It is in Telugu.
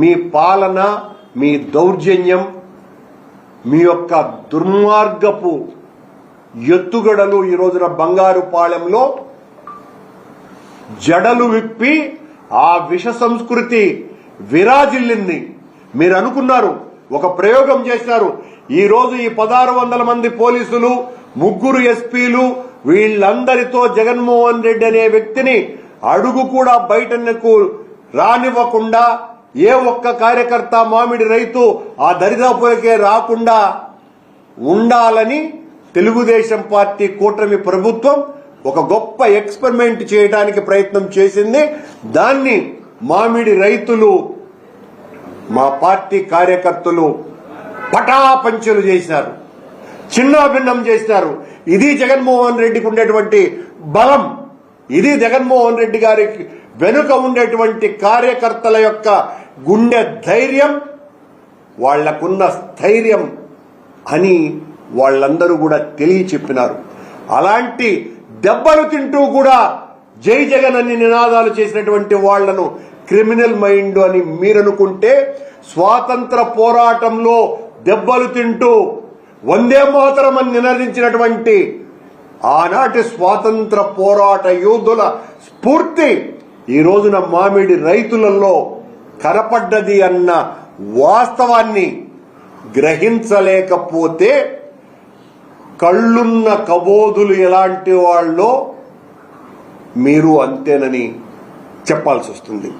మీ పాలన మీ దౌర్జన్యం మీ యొక్క దుర్మార్గపు ఎత్తుగడలు ఈ రోజున బంగారు పాళెంలో జడలు విప్పి ఆ విష సంస్కృతి విరాజిల్లింది. మీరు అనుకున్నారు ఒక ప్రయోగం చేశారు. ఈ రోజు ఈ పదహారు వందల మంది పోలీసులు ముగ్గురు ఎస్పీలు వీళ్ళందరితో జగన్మోహన్ రెడ్డి అనే వ్యక్తిని అడుగు కూడా బయటకు రానివ్వకుండా ఏ ఒక్క కార్యకర్త మామిడి రైతు ఆ దరిదాపులకే రాకుండా ఉండాలని తెలుగుదేశం పార్టీ కూటమి ప్రభుత్వం ఒక గొప్ప ఎక్స్పెరిమెంట్ చేయడానికి ప్రయత్నం చేసింది. దాన్ని మామిడి రైతులు మా పార్టీ కార్యకర్తలు పటాపంచలు చేశారు చిన్నాభిన్నం చేశారు ఇది జగన్మోహన్ రెడ్డికి ఉండేటువంటి బలం. ఇది జగన్మోహన్ రెడ్డి గారికి వెనుక ఉండేటువంటి కార్యకర్తల యొక్క గుండె ధైర్యం వాళ్ళకున్న స్థైర్యం అని వాళ్ళందరూ కూడా తెలియ చెప్పినారు అలాంటి దెబ్బలు తింటూ కూడా జై జగన్ అని నినాదాలు చేసినటువంటి వాళ్ళను క్రిమినల్ మైండ్ అని మీరనుకుంటే స్వాతంత్ర పోరాటంలో దెబ్బలు తింటూ వందే మాతరం అని నినదించినటువంటి ఆనాటి స్వాతంత్ర పోరాట యోధుల స్ఫూర్తి ఈ రోజున మామిడి రైతులలో కనపడ్డది అన్న వాస్తవాన్ని గ్రహించలేకపోతే కళ్ళున్న కబోధులు ఎలాంటి వాళ్ళో మీరు అంతేనని చెప్పాల్సి వస్తుంది